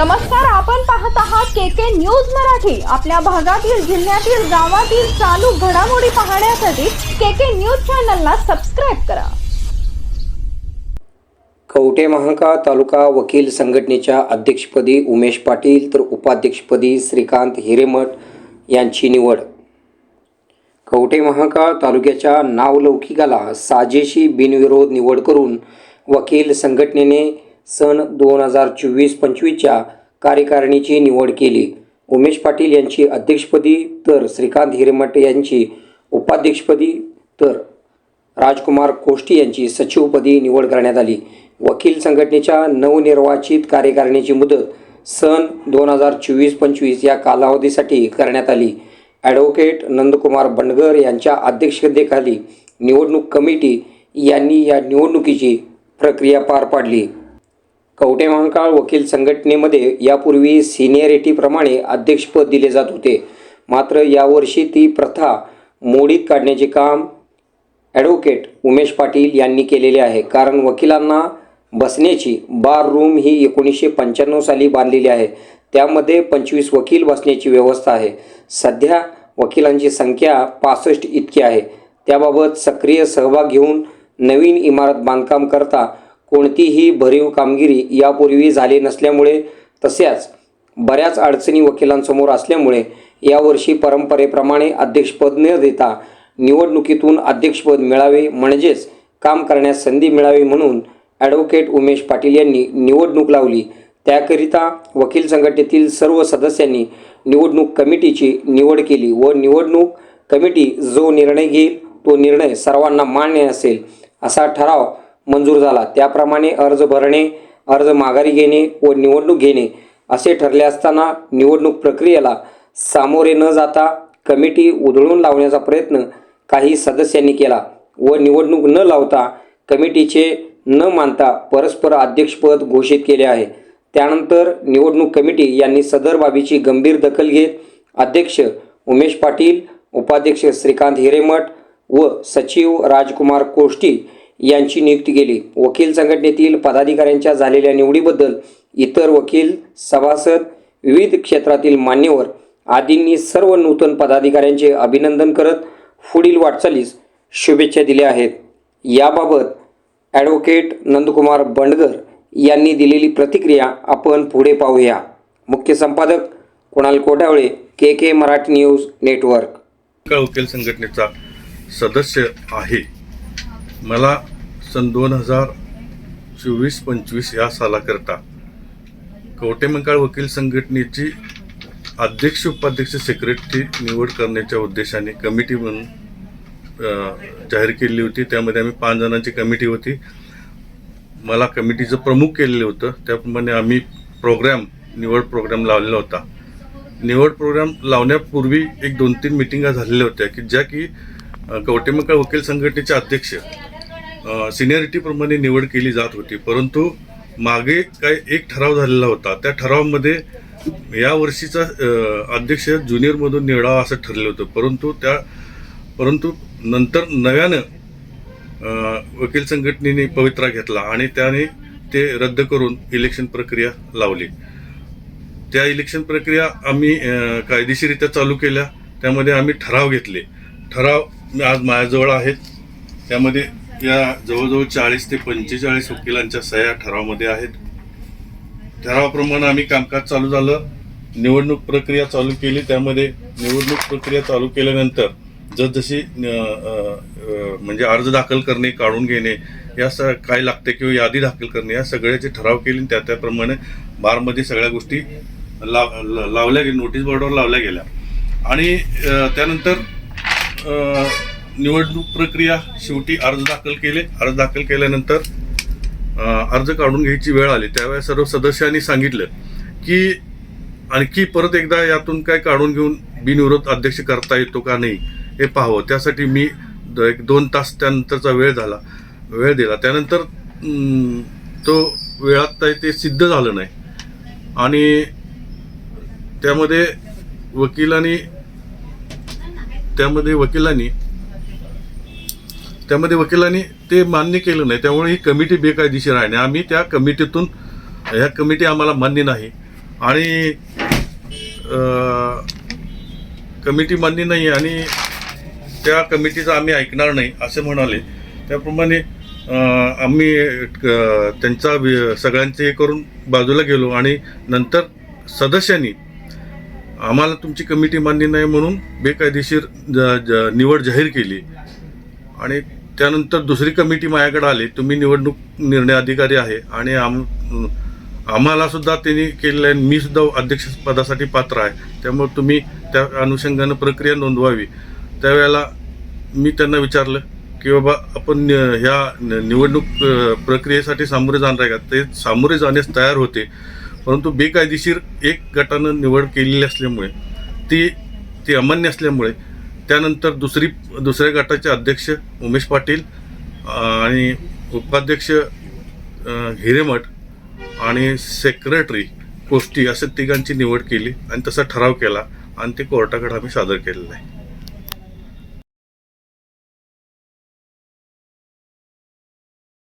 नमस्कार आपण पाहत आहात के के न्यूज मराठी. आपल्या भागातील जिल्ह्यातील गावातील चालू घडामोडी पाहण्यासाठी के के न्यूज चॅनलला सबस्क्राईब करा. कवठे महांकाळ तालुका वकील संघटनेच्या अध्यक्षपदी उमेश पाटील तर उपाध्यक्षपदी श्रीकांत हिरेमठ यांची निवड. कवठे महांकाळ तालुक्याच्या नावलौकिकाला साजेशी बिनविरोध निवड करून वकील संघटनेने सन दोन हजार चोवीस पंचवीसच्या कार्यकारिणीची निवड केली. उमेश पाटील यांची अध्यक्षपदी तर श्रीकांत हिरेमठ यांची उपाध्यक्षपदी तर राजकुमार कोष्टी यांची सचिवपदी निवड करण्यात आली. वकील संघटनेच्या नवनिर्वाचित कार्यकारिणीची मुदत सन दोन हजार चोवीस पंचवीस या कालावधीसाठी करण्यात आली. ॲडव्होकेट नंदकुमार बंडगर यांच्या अध्यक्षतेखाली निवडणूक कमिटी यांनी या निवडणुकीची प्रक्रिया पार पाडली. कवटे महांकाळ वकील संघटनेमध्ये यापूर्वी सिनियरिटीप्रमाणे अध्यक्षपद दिले जात होते. मात्र यावर्षी ती प्रथा मोडीत काढण्याचे काम ॲडव्होकेट उमेश पाटील यांनी केलेले आहे. कारण वकिलांना बसण्याची बार रूम ही एकोणीसशे पंच्याण्णव साली बांधलेली आहे. त्यामध्ये पंचवीस वकील बसण्याची व्यवस्था आहे. सध्या वकिलांची संख्या पासष्ट इतकी आहे. त्याबाबत सक्रिय सहभाग घेऊन नवीन इमारत बांधकाम करता कोणतीही भरीव कामगिरी यापूर्वी झाली नसल्यामुळे तसेच बऱ्याच अडचणी वकिलांसमोर असल्यामुळे यावर्षी परंपरेप्रमाणे अध्यक्षपद न देता निवडणुकीतून अध्यक्षपद मिळावे म्हणजेच काम करण्यास संधी मिळावी म्हणून ॲडव्होकेट उमेश पाटील यांनी निवडणूक लावली. त्याकरिता वकील संघटनेतील सर्व सदस्यांनी निवडणूक कमिटीची निवड केली व निवडणूक कमिटी जो निर्णय घेईल तो निर्णय सर्वांना मान्य असेल असा ठराव मंजूर झाला. त्याप्रमाणे अर्ज भरणे अर्ज माघारी घेणे व निवडणूक घेणे असे ठरले असताना निवडणूक प्रक्रियेला सामोरे न जाता कमिटी उधळून लावण्याचा प्रयत्न काही सदस्यांनी केला व निवडणूक न लावता कमिटीचे न मानता परस्पर अध्यक्षपद घोषित केले आहे. त्यानंतर निवडणूक कमिटी यांनी सदर बाबीची गंभीर दखल घेत अध्यक्ष उमेश पाटील उपाध्यक्ष श्रीकांत हिरेमठ व सचिव राजकुमार कोष्टी यांची नियुक्ती केली. वकील संघटनेतील पदाधिकाऱ्यांच्या झालेल्या निवडीबद्दल इतर वकील सभासद विविध क्षेत्रातील मान्यवर आदींनी सर्व नूतन पदाधिकाऱ्यांचे अभिनंदन करत पुढील वाटचालीस शुभेच्छा दिल्या आहेत. याबाबत ॲडव्होकेट नंदकुमार बंडगर यांनी दिलेली प्रतिक्रिया आपण पुढे पाहूया. मुख्य संपादक Kunal Kothawale K K Marathi news network. वकील संघटनेचा सदस्य आहे. मला सन दोन हजार चोवीस पंचवीस या सालाकरता कवटेमंकाळ वकील संघटनेची अध्यक्ष उपाध्यक्ष सेक्रेटरी निवड करण्याच्या उद्देशाने कमिटी म्हणून जाहीर केली होती. त्यामध्ये आम्ही पाच जणांची कमिटी होती. मला कमिटीचं प्रमुख केलेलं होतं. त्याप्रमाणे आम्ही प्रोग्राम निवड प्रोग्राम लावलेला होता. निवड प्रोग्राम लावण्यापूर्वी एक दोन तीन मिटिंगा झालेल्या होत्या की ज्या की अ, कवटेमंकाळ वकील संघटनेचे अध्यक्ष सिनियरिटीप्रमाणे निवड केली जात होती. परंतु मागे काय एक ठराव झालेला होता. त्या ठरावामध्ये या वर्षीचा अध्यक्ष ज्युनियरमधून निवडावा असं ठरलं होतं. परंतु त्या परंतु नंतर नव्यानं वकील संघटनेने पवित्रा घेतला आणि त्याने ते रद्द करून इलेक्शन प्रक्रिया लावली. त्या इलेक्शन प्रक्रिया आम्ही कायदेशीरित्या चालू केल्या. त्यामध्ये आम्ही ठराव घेतले. ठराव आज माझ्याजवळ आहेत. त्यामध्ये या जवळजवळ चाळीस ते पंचेचाळीस वकिलांच्या सह्या ठरावामध्ये आहेत. ठरावाप्रमाणे आम्ही कामकाज चालू झालं. निवडणूक प्रक्रिया चालू केली. त्यामध्ये निवडणूक प्रक्रिया चालू केल्यानंतर जसजशी म्हणजे अर्ज दाखल करणे काढून घेणे या स काय लागते किंवा यादी दाखल करणे या सगळ्याचे ठराव केले. आणि त्या त्याप्रमाणे बारमध्ये सगळ्या गोष्टी लाव लावल्या गेल्या. नोटीस बोर्डवर लावल्या गेल्या. आणि त्यानंतर निवडणूक प्रक्रिया शेवटी अर्ज दाखल केले. अर्ज दाखल केल्यानंतर अर्ज काढून घ्यायची वेळ आली. त्यावेळेस सर्व सदस्यांनी सांगितलं की आणखी परत एकदा यातून काय काढून घेऊन बिनविरोध अध्यक्ष करता येतो का नाही हे पाहावं. त्यासाठी मी एक दोन तास त्यानंतरचा वेळ झाला वेळ दिला. त्यानंतर तो वेळात ते सिद्ध झालं नाही. आणि त्यामध्ये वकिलांनी त्यामध्ये वकिलांनी त्यामध्ये वकिलांनी ते मान्य केलं नाही. त्यामुळे ही कमिटी बेकायदेशीर आहे आणि आम्ही त्या कमिटीतून ह्या कमिटी आम्हाला मान्य नाही. आणि कमिटी मान्य नाही आणि त्या कमिटीचं आम्ही ऐकणार नाही असे म्हणाले. त्याप्रमाणे आम्ही त्यांचा सगळ्यांचे हे करून बाजूला गेलो आणि नंतर सदस्यांनी आम्हाला तुमची कमिटी मान्य नाही म्हणून बेकायदेशीर ज- ज- निवड जाहीर केली. आणि त्यानंतर दुसरी कमिटी माझ्याकडे आली. तुम्ही निवडणूक निर्णय अधिकारी आहे आणि आम आम्हाला सुद्धा त्यांनी केलेलं आहे. मी सुद्धा अध्यक्षपदासाठी पात्र आहे. त्यामुळे तुम्ही त्या अनुषंगानं प्रक्रिया नोंदवावी. त्यावेळेला मी त्यांना विचारलं की बाबा आपण ह्या निवडणूक प्रक्रियेसाठी सामोरे जाणार आहे का? ते सामोरे जाण्यास तयार होते. परंतु बेकायदेशीर एक गटानं निवड केलेली असल्यामुळे ती ती अमान्य असल्यामुळे त्यानंतर दुसरी दुसऱ्या गटाचे अध्यक्ष उमेश पाटील आणि उपाध्यक्ष हिरेमठ आणि सेक्रेटरी कोष्टी अशा तिघांची निवड केली आणि तसा ठराव केला आणि ते कोर्टाकडे आम्ही सादर केलेलं आहे.